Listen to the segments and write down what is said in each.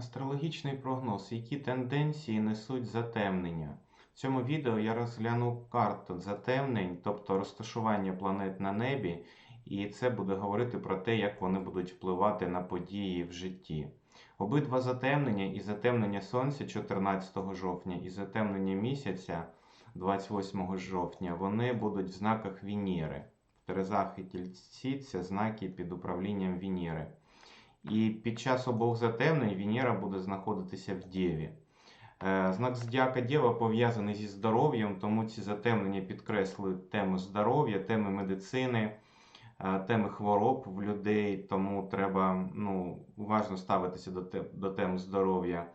Астрологічний прогноз. Які тенденції несуть затемнення? В цьому відео я розгляну карту затемнень, тобто розташування планет на небі, і це буде говорити про те, як вони будуть впливати на події в житті. Обидва затемнення і затемнення Сонця 14 жовтня, і затемнення місяця 28 жовтня, вони будуть в знаках Венери. В Терезах і Тільці це знаки під управлінням Венери. І під час обох затемнень Венера буде знаходитися в Дєві. Е, Знак Зодіака Дєва пов'язаний зі здоров'ям, тому ці затемнення підкреслюють тему здоров'я, теми медицини, е, теми хвороб в людей, тому треба ну, уважно ставитися до до тем здоров'я.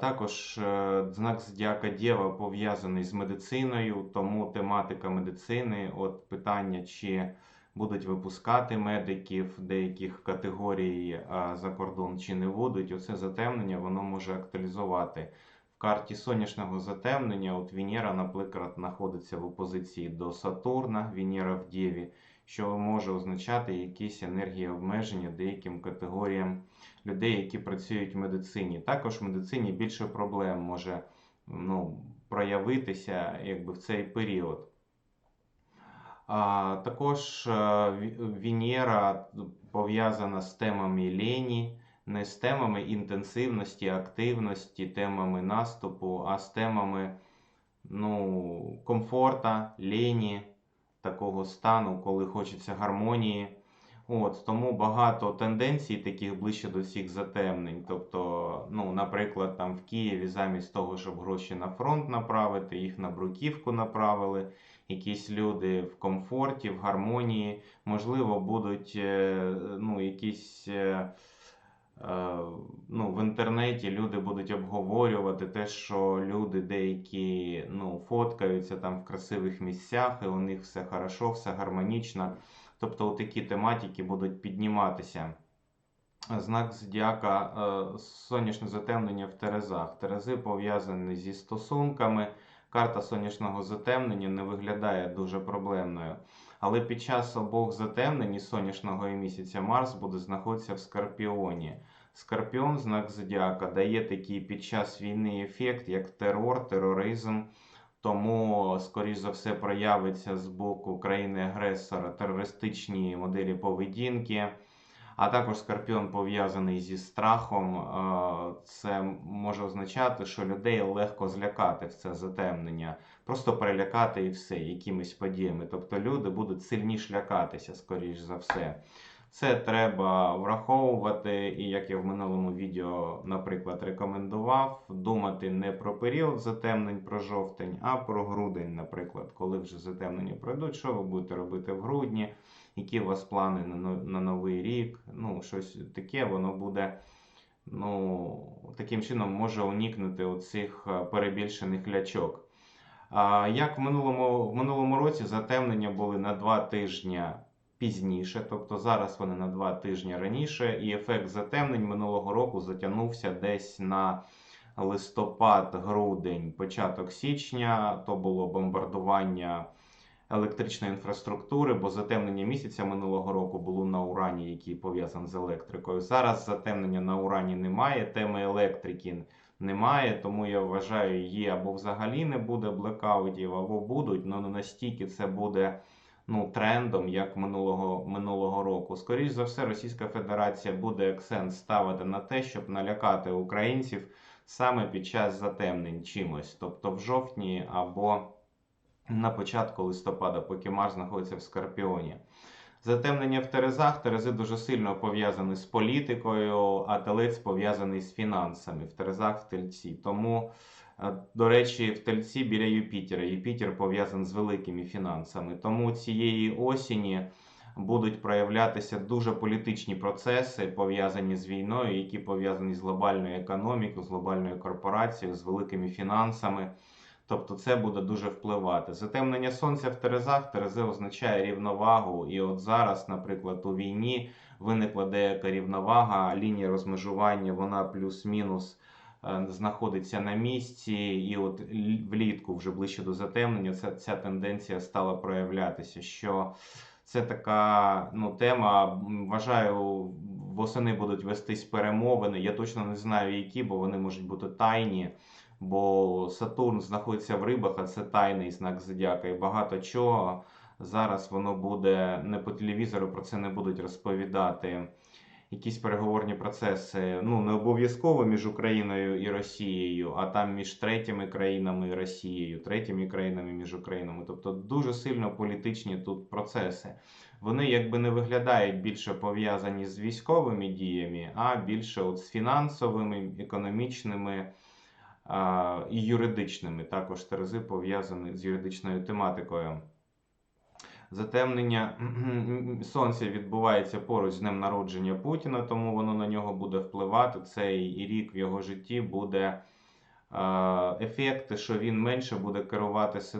Також е, знак Зодіака Дєва пов'язаний з медициною, тому тематика медицини, от питання, чи будуть випускати медиків деяких категорій за кордон чи не будуть. Оце затемнення воно може актуалізувати. В карті сонячного затемнення от Венера, наприклад, знаходиться в опозиції до Сатурна, Венера в Дєві, що може означати якісь енергії обмеження деяким категоріям людей, які працюють в медицині. Також в медицині більше проблем може ну, проявитися якби, в цей період. Також е, Венера пов'язана з темами лені, не з темами інтенсивності, активності, темами наступу, а з темами ну, комфорта, лені, такого стану, коли хочеться гармонії. От, тому багато тенденцій таких ближче до всіх затемнень. Тобто, ну, наприклад, там в Києві замість того, щоб гроші на фронт направити, їх на бруківку направили. Якісь люди в комфорті, в гармонії, можливо, будуть е, ну, якісь е, е, ну, в інтернеті люди будуть обговорювати те, що люди деякі ну, фоткаються там в красивих місцях, і у них все хорошо, все гармонічно. Тобто такі тематики будуть підніматися. Знак зодіака е, сонячне затемнення в Терезах. Терези пов'язані зі стосунками. Карта сонячного затемнення не виглядає дуже проблемною. Але під час обох затемнень і сонячного і місяця Марс буде знаходитися в Скорпіоні. Скорпіон, знак зодіака, дає такий під час війни ефект, як терор, тероризм. Тому, скоріш за все, проявиться з боку країни-агресора терористичні моделі поведінки. А також скорпіон пов'язаний зі страхом. Е, Це може означати, що людей легко злякати в це затемнення, просто перелякати і все, якимись подіями. Тобто люди будуть сильніше лякатися, скоріш за все. Це треба враховувати, і як я в минулому відео, наприклад, рекомендував, думати не про період затемнень, про жовтень, а про грудень, наприклад, коли вже затемнення пройдуть, що ви будете робити в грудні, які у вас плани на, новий рік. Ну, щось таке, воно буде. Ну, таким чином може уникнути оцих е, перебільшених лячок. Як в минулому, в минулому році затемнення були на два тижні пізніше, тобто зараз вони на два тижні раніше, і ефект затемнень минулого року затягнувся десь на листопад, грудень, початок січня. То було бомбардування електричної інфраструктури, бо затемнення місяця минулого року було на урані, який пов'язаний з електрикою. Зараз затемнення на урані немає, теми електрики немає, тому я вважаю, є або взагалі не буде блекаутів, або будуть, але настільки це буде ну, трендом, як минулого, минулого року. Скоріше за все, Російська Федерація буде акцент ставити на те, щоб налякати українців саме під час затемнень чимось, тобто в жовтні або на початку листопада, поки Марс знаходиться в Скорпіоні. Затемнення в Терезах. Терези дуже сильно пов'язані з політикою, а телець пов'язаний з фінансами. В Терезах в Тельці. Тому, до речі, в Тельці біля Юпітера. Юпітер пов'язаний з великими фінансами. Тому цієї осені будуть проявлятися дуже політичні процеси, пов'язані з війною, які пов'язані з глобальною економікою, з глобальною корпорацією, з великими фінансами. Тобто це буде дуже впливати. Затемнення сонця в Терезах. Терези означає рівновагу. І от зараз, наприклад, у війні виникла деяка рівновага, лінія розмежування, вона плюс-мінус знаходиться на місці. І от влітку, вже ближче до затемнення, ця, ця тенденція стала проявлятися. що це така ну, тема, вважаю, восени будуть вестись перемовини. Я точно не знаю, які, бо вони можуть бути тайні. Бо Сатурн знаходиться в рибах, а це тайний знак зодіака. І багато чого зараз воно буде не по телевізору, про це не будуть розповідати. Якісь переговорні процеси, ну не обов'язково між Україною і Росією, а там між третіми країнами і Росією, третіми країнами між Українами. Тобто дуже сильно політичні тут процеси. Вони якби не виглядають більше пов'язані з військовими діями, а більше от з фінансовими, економічними і юридичними. Також Терези пов'язані з юридичною тематикою. Затемнення сонця відбувається поруч з днем народження Путіна, тому воно на нього буде впливати. Цей рік в його житті буде е, ефекти, що він менше буде керуватися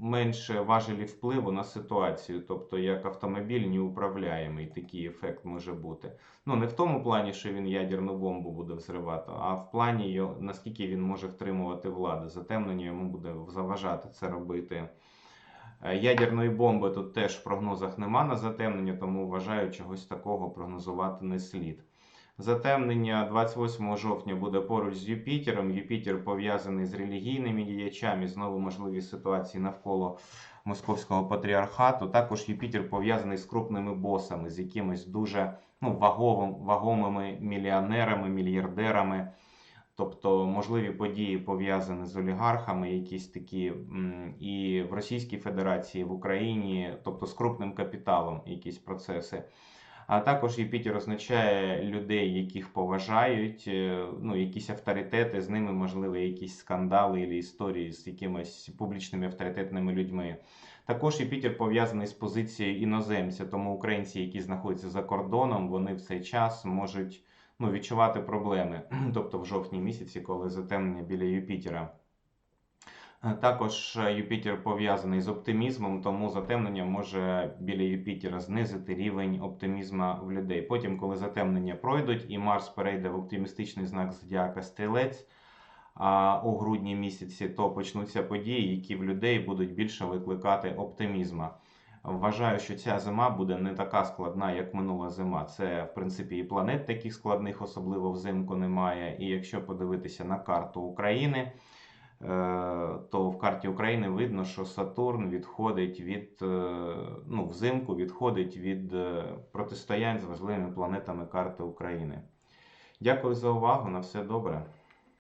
менше важелі впливу на ситуацію, тобто як автомобіль неуправляємий, такий ефект може бути. Ну не в тому плані, що він ядерну бомбу буде взривати, а в плані наскільки він може втримувати владу. Затемнення йому буде заважати це робити. Е, Ядерної бомби тут теж в прогнозах нема на затемнення, тому вважаю, чогось такого прогнозувати не слід. Затемнення 28 жовтня буде поруч з Юпітером. Юпітер пов'язаний з релігійними діячами, знову можливі ситуації навколо московського патріархату. Також Юпітер пов'язаний з крупними босами, з якимись дуже ну, ваговим, вагомими мільйонерами, мільярдерами. Тобто можливі події пов'язані з олігархами, якісь такі і в Російській Федерації, в Україні, тобто з крупним капіталом, якісь процеси. А також Юпітер означає людей, яких поважають, е, ну, якісь авторитети, з ними можливі якісь скандали або історії з якимись публічними авторитетними людьми. Також Юпітер пов'язаний з позицією іноземця, тому українці, які знаходяться за кордоном, вони в цей час можуть ну, відчувати проблеми, тобто в жовтні місяці, коли затемнення біля Юпітера. Е, Також е, Юпітер пов'язаний з оптимізмом, тому затемнення може біля Юпітера знизити рівень оптимізму в людей. Потім, коли затемнення пройдуть і Марс перейде в оптимістичний знак зодіака Стрілець у грудні місяці, то почнуться події, які в людей будуть більше викликати оптимізму. Вважаю, що ця зима буде не така складна, як минула зима. Це, в принципі, і планет таких складних, особливо взимку, немає. І якщо подивитися на карту України, е, то в карті України видно, що Сатурн відходить від е, ну, взимку відходить від е, протистоянь з важливими планетами карти України. Дякую за увагу. На все добре.